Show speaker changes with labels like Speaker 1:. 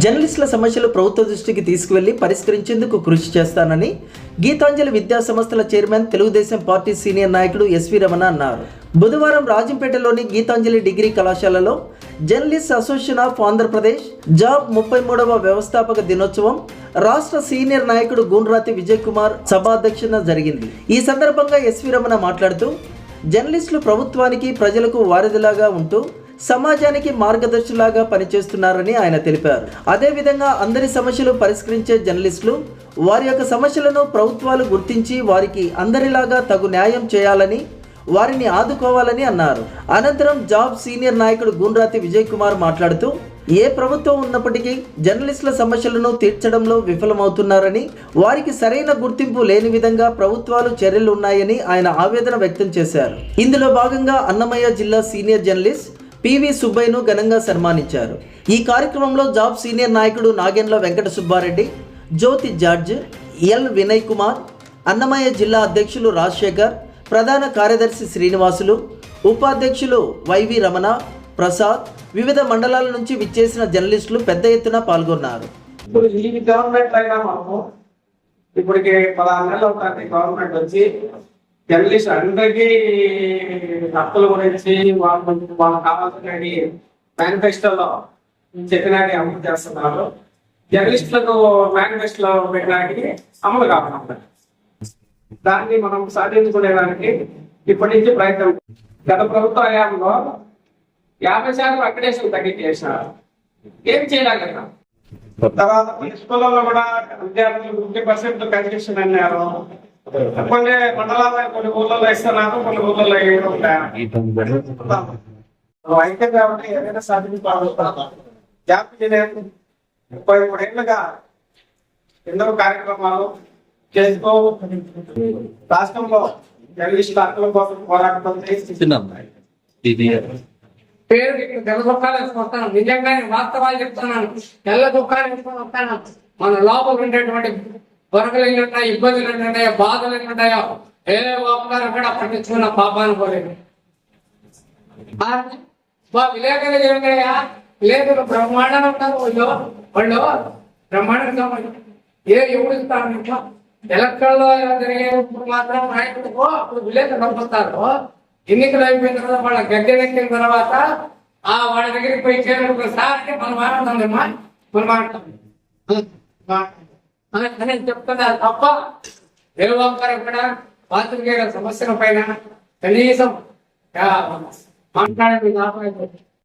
Speaker 1: జర్నలిస్టుల సమస్యలు ప్రభుత్వ దృష్టికి తీసుకువెళ్ళి పరిష్కరించేందుకు కృషి చేస్తానని గీతాంజలి విద్యా సంస్థల చైర్మన్ తెలుగుదేశం పార్టీ సీనియర్ నాయకుడు ఎస్వి రమణ అన్నారు. బుధవారం రాజంపేటలోని గీతాంజలి డిగ్రీ కళాశాలలో journalist association of Andhra Pradesh job ముప్పై మూడవ వ్యవస్థాపక దినోత్సవం రాష్ట్ర సీనియర్ నాయకుడు గుండ్రాతి విజయ్ కుమార్ సభాధ్యక్షత జరిగింది. ఈ సందర్భంగా ఎస్వి రమణ మాట్లాడుతూ జర్నలిస్టులు ప్రభుత్వానికి ప్రజలకు వారధిలాగా ఉంటూ సమాజానికి మార్గదర్శులాగా పనిచేస్తున్నారని ఆయన తెలిపారు. అదేవిధంగా అందరి సమస్యలు పరిష్కరించే జర్నలిస్టులు వారి యొక్క సమస్యలను ప్రభుత్వాలు గుర్తించి వారికి అందరిలాగా తగు న్యాయం చేయాలని వారిని ఆదుకోవాలని అన్నారు. అనంతరం జాబ్ సీనియర్ నాయకుడు గుండ్రాతి విజయ్ కుమార్ మాట్లాడుతూ ఏ ప్రభుత్వం ఉన్నప్పటికీ జర్నలిస్టుల సమస్యలను తీర్చడంలో విఫలమవుతున్నారని వారికి సరైన గుర్తింపు లేని విధంగా ప్రభుత్వాలు చర్యలు ఉన్నాయని ఆయన ఆవేదన వ్యక్తం చేశారు. ఇందులో భాగంగా అన్నమయ్య జిల్లా సీనియర్ జర్నలిస్ట్ పివి సుబ్బయ్యను ఘనంగా సన్మానించారు. ఈ కార్యక్రమంలో జాబ్ సీనియర్ నాయకుడు నాగేంద్ర వెంకట సుబ్బారెడ్డి జ్యోతి జార్జ్ ఎల్ వినయ్ కుమార్ అన్నమయ్య జిల్లా అధ్యక్షులు రాజశేఖర్ ప్రధాన కార్యదర్శి శ్రీనివాసులు ఉపాధ్యక్షులు వైవి రమణ ప్రసాద్ వివిధ మండలాల నుంచి విచ్చేసిన జర్నలిస్టులు పెద్ద ఎత్తున పాల్గొన్నారు.
Speaker 2: ఇప్పుడు ఈ గవర్నమెంట్ అయినా మనము పదహారు నెలలు గవర్నమెంట్ వచ్చి జర్నలిస్ట్ అందరికీ హక్కుల గురించి వాళ్ళు వాళ్ళకి కావాల్సిన మేనిఫెస్టోలో చెప్పినవి అమలు చేస్తున్నారు. జర్నలిస్టులకు మేనిఫెస్టోలో పెట్టడానికి అమలు కావాలి దాన్ని మనం సాధించుకునేదానికి ఇప్పటి నుంచి ప్రయత్నం గత ప్రభుత్వ హయాంలో యాభై శాతం అక్రిడేషన్ తగ్గించేసినారు ఏం చేయలేక తర్వాత కొన్ని స్కూళ్ళలో కూడా విద్యార్థులు ఫిఫ్టీ పర్సెంట్ కన్సెషన్ అన్నారు. కొన్ని మండలాల్లో కొన్ని ఊళ్ళలో ఇస్తున్నారు కొన్ని ఉంటాయి? అయితే కాబట్టి ఏదైనా సాధించాలి ముప్పై మూడు ఏళ్ళుగా ఎన్నో కార్యక్రమాలు చేసుకో రాష్ట్రంలో జర్నలిస్టుల హక్కుల కోసం పోరాటం చేసి
Speaker 3: పేరు ఇక్కడ తెల్ల దుఃఖాలు వేసుకొస్తాను నిజంగానే వాస్తవాలు చెప్తున్నాను. తెల్ల దుఃఖాలు వేసుకొని వస్తాను. మన లోపల ఉండేటువంటి కొరకలు ఎన్ని ఇబ్బందులు ఎన్ని బాధలు ఎన్ని ఏ ఒక్కరు కూడా పట్టించుకున్న పాపాన్ని పోలేదు ఆ, విలేకరులు ఏమిటయ్యా విలేకరులు బ్రహ్మాండం ఉంటారు వాళ్ళు వాళ్ళు బ్రహ్మాండంగా ఏ ఎవరు ఇస్తారు ఇంట్లో? ఎలక్షన్లో జరిగేప్పుడు మాత్రం నాయకుడికో అప్పుడు విలేకరు పంపిస్తారు. ఎన్నికలు అయిపోయిన తర్వాత వాళ్ళ గద్దెనెక్కిన తర్వాత ఆ వాళ్ళ దగ్గరికి పోయి చేరుకున్న సార్ మనం మాట్లాడతామమ్మా మనం మాట్లాడతాం అని చెప్తున్నా తప్ప ఏ ఒక్కరు కూడా పాత్రికేయుల సమస్యల పైన కనీసం ఆ, మాట్లాడే